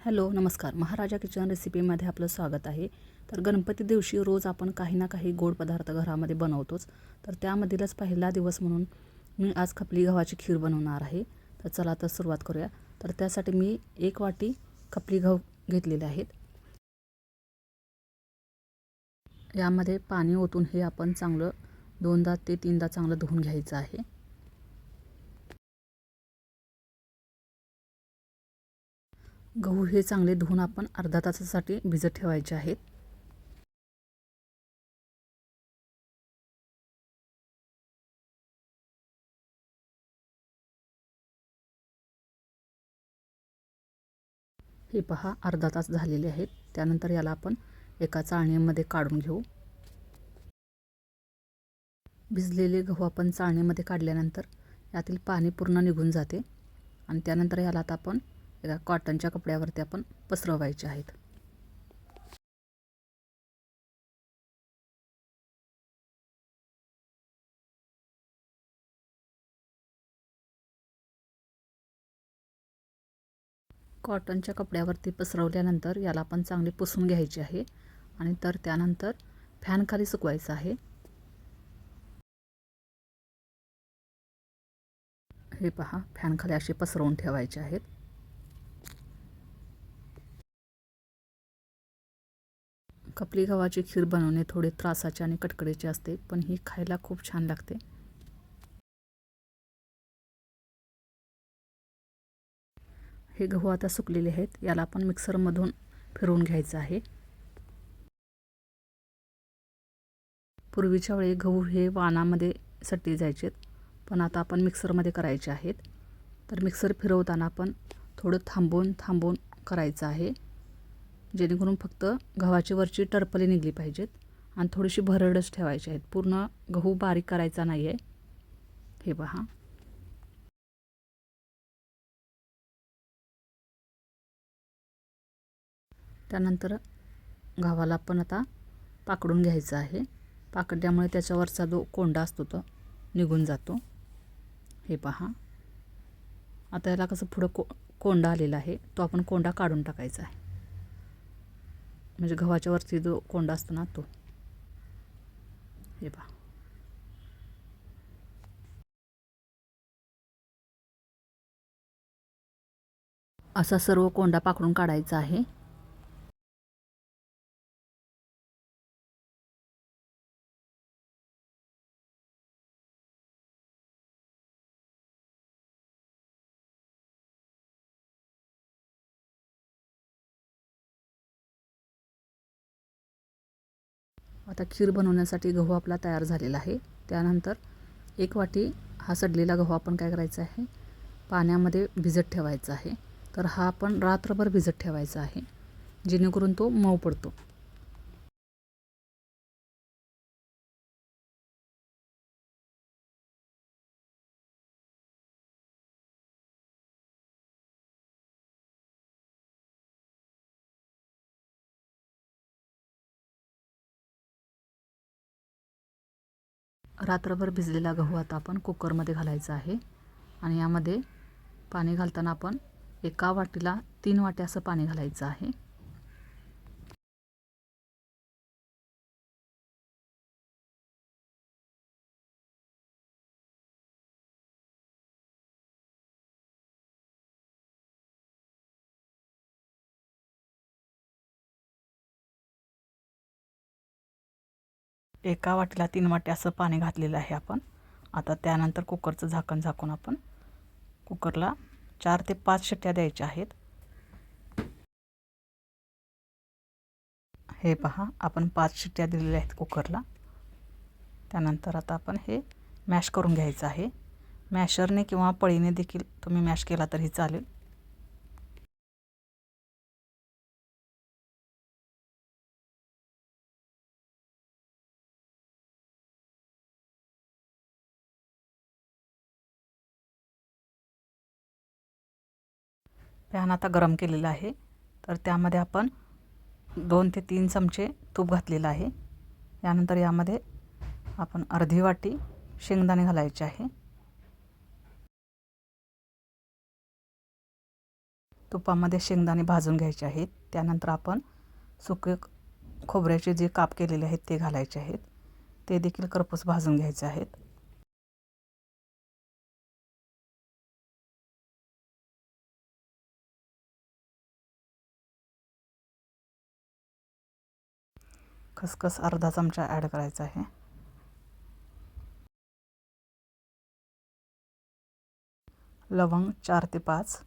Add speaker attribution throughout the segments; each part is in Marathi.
Speaker 1: हॅलो नमस्कार. महाराजा किचन रेसिपीमध्ये आपलं स्वागत आहे. तर गणपती दिवशी रोज आपण काही ना काही गोड पदार्थ घरामध्ये बनवतोच. तर त्यामधीलच पहिला दिवस म्हणून मी आज खपली गव्हाची खीर बनवणार आहे. तर चला तर सुरुवात करूया. तर त्यासाठी मी एक वाटी खपली गहू घेतलेले आहेत. यामध्ये पाणी ओतून हे आपण चांगलं दोनदा ते तीनदा चांगलं धुवून घ्यायचं आहे. गहू हे चांगले धुवून आपण अर्धा तासासाठी भिजत ठेवायचे आहेत. हे पहा अर्धा तास झालेले आहेत. त्यानंतर याला आपण एका चाळणीमध्ये काढून घेऊ. भिजलेले गहू आपण चाळणीमध्ये काढल्यानंतर यातील पाणी पूर्ण निघून जाते. आणि त्यानंतर याला आता आपण एका कॉटनच्या कपड्यावरती आपण पसरवायचे आहेत. कॉटनच्या कपड्यावरती पसरवल्यानंतर याला आपण चांगले पुसून घ्यायचे आहे आणि तर त्यानंतर फॅनखाली सुकवायचं आहे. हे पहा फॅनखाली असे पसरवून ठेवायचे आहेत. खपली गव्हाची खीर बनवणे थोडे त्रासाचे आणि कटकडीचे असते पण ही खायला खूप छान लागते. हे गहू आता सुकलेले आहेत. याला आपण मिक्सरमधून फिरवून घ्यायचं आहे. पूर्वीच्या वेळी गहू हे वानामध्ये सट्टी जायचेत पण आता आपण मिक्सरमध्ये करायचे आहेत. तर मिक्सर फिरवताना आपण थोडं थांबून थांबून करायचं आहे. जेणेकरून फक्त गव्हाची वरची टरपली निघली पाहिजेत आणि थोडीशी भरडच ठेवायची आहेत. पूर्ण गहू बारीक करायचा नाही आहे हे पहा. त्यानंतर गव्हाला पण आता पाकडून घ्यायचं आहे. पाकडल्यामुळे त्याच्यावरचा जो कोंडा असतो तो निघून जातो. हे पहा. आता याला कसं पुढं को कोंडा आलेला आहे. तो आपण कोंडा काढून टाकायचा आहे. म्हणजे गव्हाच्या वरती जो कोंडा असतो ना तो. हे पहा. असा सर्व कोंडा पाकडून काढायचा आहे. आता खीर बनवण्यासाठी गहू आपला तयार झालेला आहे. त्यानंतर एक वाटी हा सडलेला गहू आपण काय करायचा आहे? पाण्यामध्ये भिजत ठेवायचा आहे. तर हा आपण रात्रभर भिजत ठेवायचा आहे. जेणेकरून तो मऊ पडतो. रात्रभर भिजलेला गहू आता आपण कुकरमध्ये घालायचा आहे. आणि यामध्ये पाणी घालताना आपण एका वाटीला तीन वाट्या असं पाणी घालायचं आहे. एका वाटीला तीन वाटी असं पाणी घातलेलं आहे आपण. आता त्यानंतर कुकरचं झाकण झाकून आपण कुकरला चार ते पाच शिट्ट्या द्यायच्या आहेत. हे पहा आपण पाच शिट्ट्या दिलेल्या आहेत कुकरला. त्यानंतर आता आपण हे मॅश करून घ्यायचं आहे. मॅशरने किंवा पळीने देखील तुम्ही मॅश केला तरी चालेल. पॅन आता गरम केलेला आहे. तर त्यामध्ये आपण दोन ते तीन चमचे तूप घातलेलं आहे. यानंतर यामध्ये आपण अर्धी वाटी शेंगदाणे घालायचे आहे. तुपामध्ये शेंगदाणे भाजून घ्यायचे आहेत. त्यानंतर आपण सुके खोबऱ्याचे जे काप केलेले आहेत ते घालायचे आहेत. ते देखील करपूस भाजून घ्यायचे आहेत. खसखस अर्धा चमचा ॲड करायचा आहे. लवंग चार ते पाच.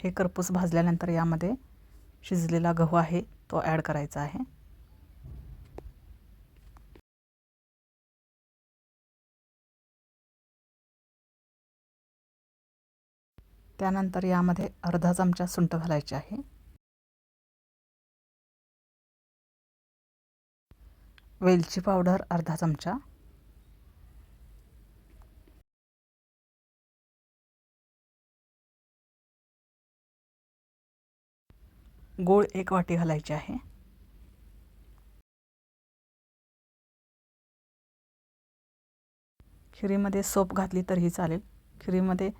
Speaker 1: हे करपूस भाजल्यानंतर यामध्ये शिजलेला गहू आहे तो ॲड करायचा आहे. त्यानंतर यामध्ये अर्धा चमचा सुंठ घालायचे आहे. वेलची पावडर अर्धा चमचा. गूळ एक वाटी घालायची आहे. खिरीमध्ये सोप घातली तरीही चालेल. खिरीमध्ये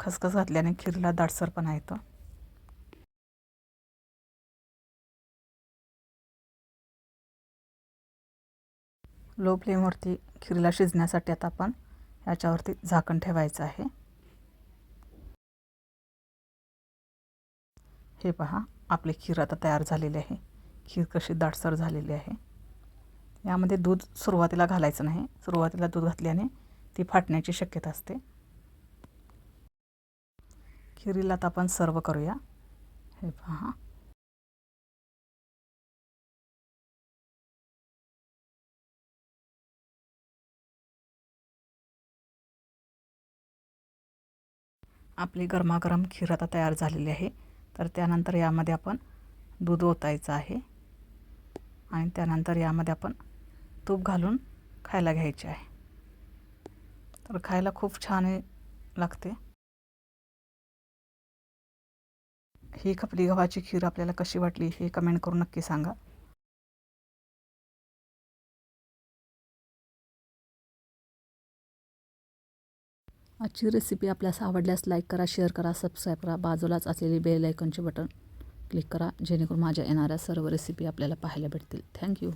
Speaker 1: खसखस घातल्याने खीरला दाटसरपणा येतो लो फ्लेमवरती खिरीला शिजण्यासाठी आता आपण ह्याच्यावरती झाकण ठेवायचं आहे. हे पहा आपली खीर आता तयार झालेली आहे. खीर कशी दाटसर झालेली आहे. यामध्ये दूध सुरुवातीला घालायचं नाही. सुरुवातीला दूध घातल्याने ती फाटण्याची शक्यता असते. खिरीला आता आपण सर्व करूया. हे पहा. आपली गरमागरम खीर आता तयार झालेली आहे. तर त्यानंतर यामध्ये आपण दूध ओतायचं आहे. आणि त्यानंतर यामध्ये आपण तूप घालून खायला घ्यायचे आहे. तर खायला खूप छान लागते. ही खपली गव्हाची खीर आपल्याला कशी वाटली हे कमेंट करून नक्की सांगा. आजची रेसिपी आपल्यास आवडल्यास लाईक करा शेअर करा सबस्क्राईब करा. बाजूलाच असलेली बेल आयकॉनचे बटन क्लिक करा जेणेकरून माझ्या येणाऱ्या सर्व रेसिपी आपल्याला पाहायला भेटतील. थँक्यू